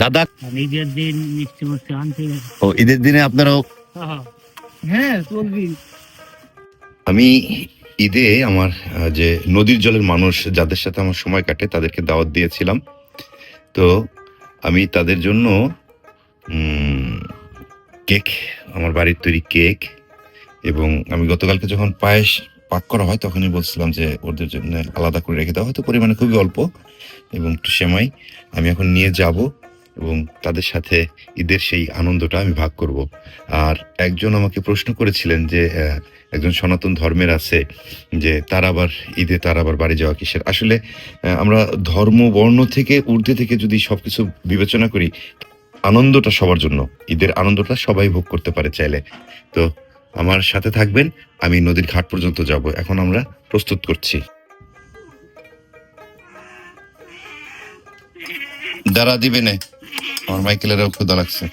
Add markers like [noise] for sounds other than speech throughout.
দাদা? আমি ঈদের দিন মিষ্টি মিষ্টি আনতে ও ঈদের দিনে আপনারাও হ্যাঁ চলবি। আমি ঈদে আমার যে নদীর জলের মানুষ যাদের সাথে আমার সময় কাটে তাদেরকে দাওয়াত দিয়েছিলাম। তো আমি তাদের জন্য কেক আমার বাড়ির তৈরি কেক এবং আমি গতকালকে যখন পায়েস পাক করা হয় তখনই বলছিলাম যে ওদের জন্য আলাদা করে রেখে দেওয়া হয়তো পরিমাণে খুবই অল্প। এবং একটু সেমাই আমি এখন নিয়ে যাব এবং তাদের সাথে ঈদের সেই আনন্দটা আমি ভাগ করব। আর একজন আমাকে প্রশ্ন করেছিলেন যে একজন সনাতন ধর্মের আছে যে, তার আবার ঈদে তার আবার বাড়ি যাওয়া কিসের? আসলে আমরা ধর্ম, বর্ণ থেকে, ঊর্ধ্বে থেকে যদি সব কিছু বিবেচনা করি, আনন্দটা সবার জন্য। ঈদের আনন্দটা সবাই ভোগ করতে পারে চাইলে। তো আমার সাথে থাকবেন, আমি নদীর ঘাট পর্যন্ত যাব। এখন আমরা প্রস্তুত করছি। দাঁড়া দিবে না। আমার মাইকেলেরও ক্ষুদা লাগছে।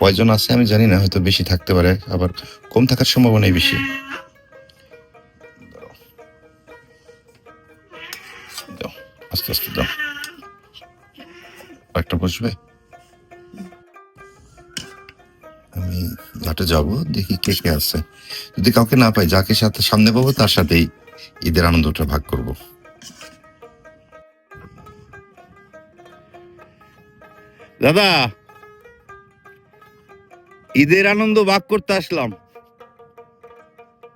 কয়জন আছে আমি জানি না, হয়তো বেশি থাকতে পারে, আবার কম থাকার সম্ভাবনাই বেশি। আস্তে আস্তে দাও। একটা বসবে? আমি ঘাটে যাব, দেখি কে কে আছে। যদি কাউকে না পাই, যাকে সাথে সামনে পাবো, তার সাথেই ঈদের আনন্দটা ভাগ করব। দাদা, ঈদের আনন্দ ভাগ করতে আসলাম।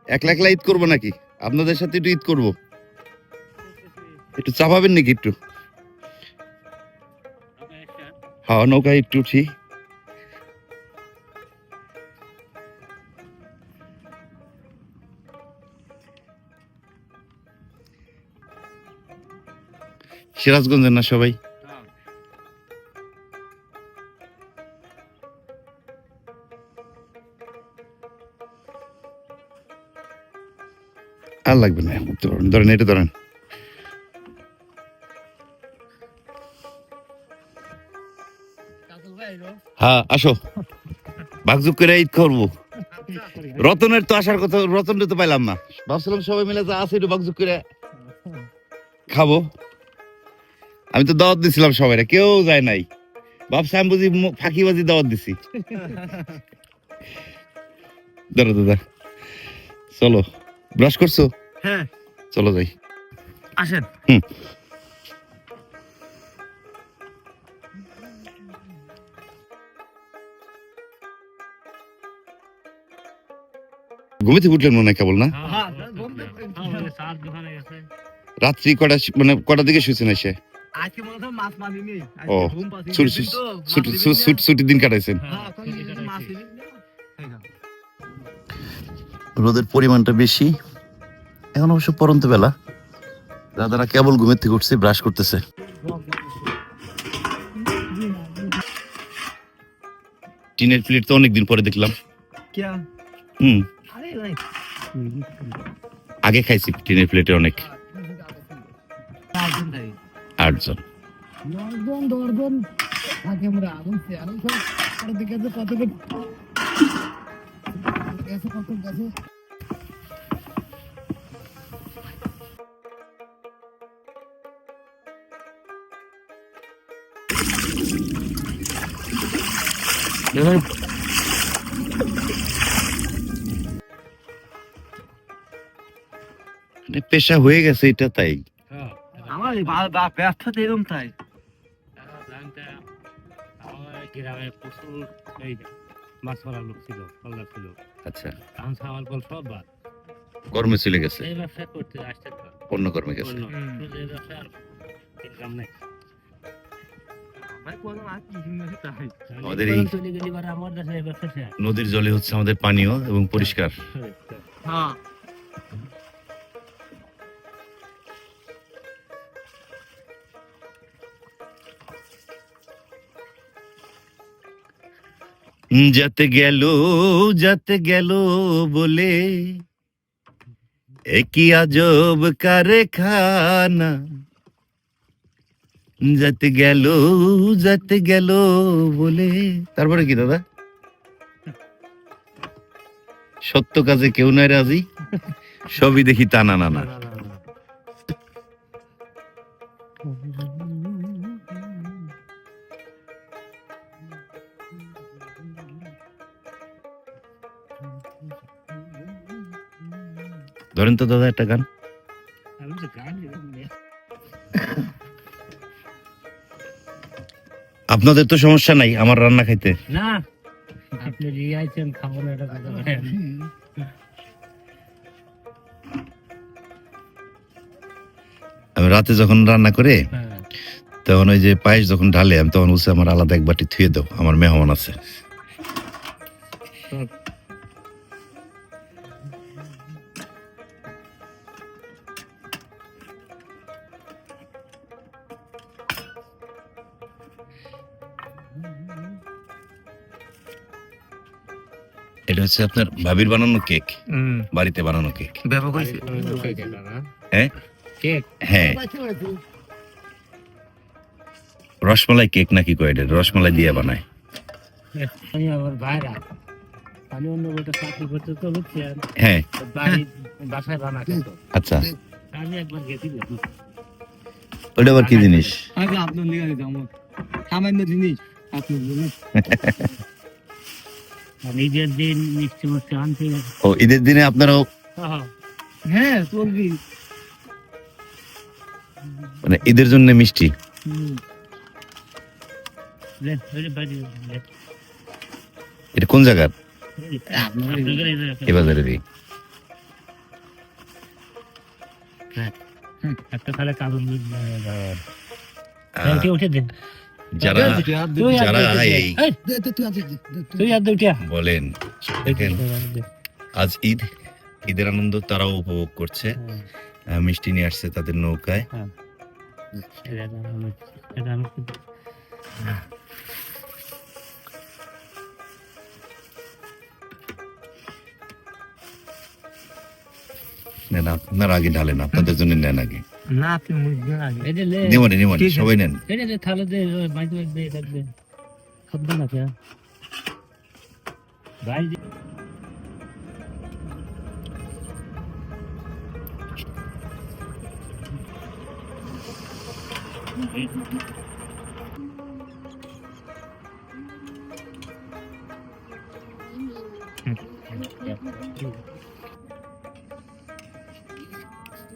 একলা একলা ঈদ করব নাকি? আপনাদের সাথে একটু ঈদ করব। একটু চাপাবেন নাকি একটু? হাওয়া নৌকায় একটু উঠি। সিরাজগঞ্জের না সবাই? আর লাগবে না। ধরেন এটা ধরেন। হ্যাঁ আসো। করে ঈদ করব। রতনের তো আসার কথা রতনের তো পাইলাম না। ভাবছিলাম সবাই মিলে আছে একটু করে খাব। আমি তো দাওয়াত দিছিলাম সবাই কেউ যায় নাই। ভাবছি আমি বুঝি ফাঁকিবাজি দাওয়াত দিছি। দাঁড়া দাদা চলো, ব্রাশ করছ? হ্যাঁ। চলো যাই। আসেন। ঘুমিতে উঠলেন মনে হয় কেবল না? হ্যাঁ, গেছে। রাত্রি কটা মানে কটা দিকে শুয়েছেন এসে আজকে হয় মাছ মারিনি। ও, ছুটির দিন কাটাইছেন। হ্যাঁ। রোদের পরিমাণটা বেশি। এখন অবশ্য পরন্ত বেলা। দাদারা কেবল ঘুমের থেকে উঠছে ব্রাশ করতেছে। টিনের প্লেট তো অনেকদিন পরে দেখলাম। হুম। আগে খাইছি টিনের প্লেটে অনেক। আটজন দশজন, পেশা হয়ে গেছে এটা তাই। আমার এই বা- বা- ব্যর্থতা এরকম তাই। গ্রামে প্রচুর মাছ মারার লোক ছিল কল্লা ছিল আচ্ছা। ধান ছাওয়াল কল সব বাদ কর্মে চলে গেছে। এই ব্যবসা করতে আসতে অন্য কর্মে গেছে। অন্য। হুম। শুধু এই ব্যবসা আর ইনকাম নেই। আমাদের এই- নদীর জলে হচ্ছে আমাদের পানীয় এবং পরিষ্কার। হ্যাঁ। যাতে গেল যাতে গেল বলে একই আজব কারখানা। যাতে গেল যাতে গেল বলে। তারপরে কি দাদা? সত্য কাজে কেউ নাই রাজি। সবই দেখি টানা না ধরেন তো দাদা একটা গান। আপনাদের তো সমস্যা নাই আমার রান্না খাইতে। না আপনি খাব না এটা কথা আমি রাতে যখন রান্না করে হ্যাঁ। তখন ওই যে পায়েস যখন ঢালে আমি তখন বলছি আমার আলাদা এক বাটি থুয়ে দাও আমার মেহমান আছে। হচ্ছে আপনার ভাবির বানানো কেক বাড়িতে বানানো কেক। হ্যাঁ? কেক? হ্যাঁ। রসমালাই কেক নাকি কয় এটা রসমালাই দিয়ে বানায়। আমি আবার বাইরা। আমি অন্য বইটা চাকরি করতে তো হচ্ছে হ্যাঁ। বাসায় আচ্ছা। আমি একবার গেছি ওটা আবার কি জিনিস? আপনার লিখে দিতে আমার সামান্য জিনিস। আপনার জিনিস। [laughs] নিজের দিন মিষ্টি মিষ্টি আনতে ও ঈদের দিনে আপনারাও হ্যাঁ চলবি। মানে ঈদের জন্য মিষ্টি? এটা কোন জায়গার? এ বাজারেরই একটা তাহলে আহ, উঠে দেন। যারা যারা এই বলেন দেখেন আজ ঈদ ঈদের আনন্দ তারাও উপভোগ করছে। মিষ্টি নিয়ে আসছে তাদের নৌকায়। নেন আপনার আগে ঢালেন আপনাদের জন্য নেন আগে। না আপনি মুখবে আগে নিমনে নিমনে ঠিক আছে। সবাই নেন তাহলে দে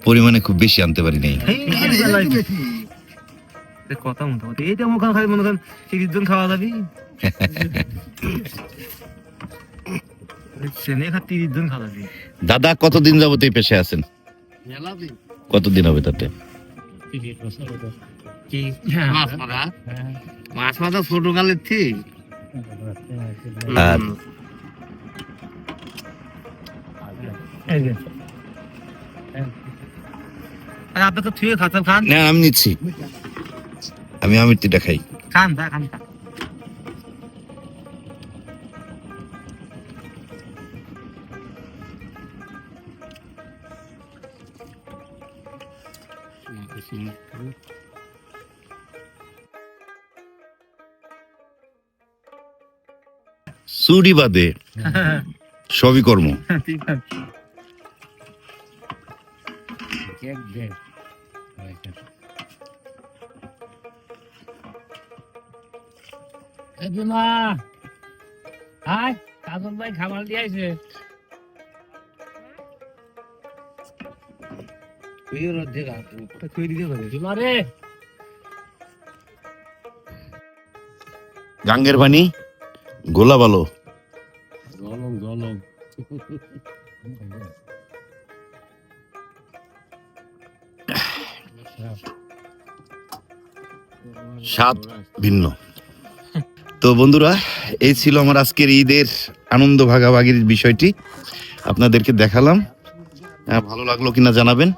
পরিমাণে খুব বেশি আনতে পারি নাই কথা মতো এইটা খালি মনে করেন তিরিশ জন খাওয়া যাবি দাদা কতদিন যাবত এই পেশে আছেন? কতদিন হবে তাতে? মাছ মারা। মাছ মারা ছোট কালের ঠিক। আর আপনি তো থুয়ে খাচ্ছেন খান। না আমি নিচ্ছি। আমি আমিরটিটা খাই খান তা খান খান। চুরি বাদে সবই কর্ম। ঠিক আছে। কেক দে এ বিমা হাই কাজল ভাই খাবার দিয়ে আইছে। তুই রোদে গা তুই দিতে পারে বিমা রে। গাঙ্গের পানি গোলা ভালো জলম জলম। [laughs] স্বাদ ভিন্ন। তো বন্ধুরা, এই ছিল আমার আজকের ঈদের আনন্দ ভাগাভাগির বিষয়টি। আপনাদেরকে দেখালাম। ভালো লাগল কিনা জানাবেন।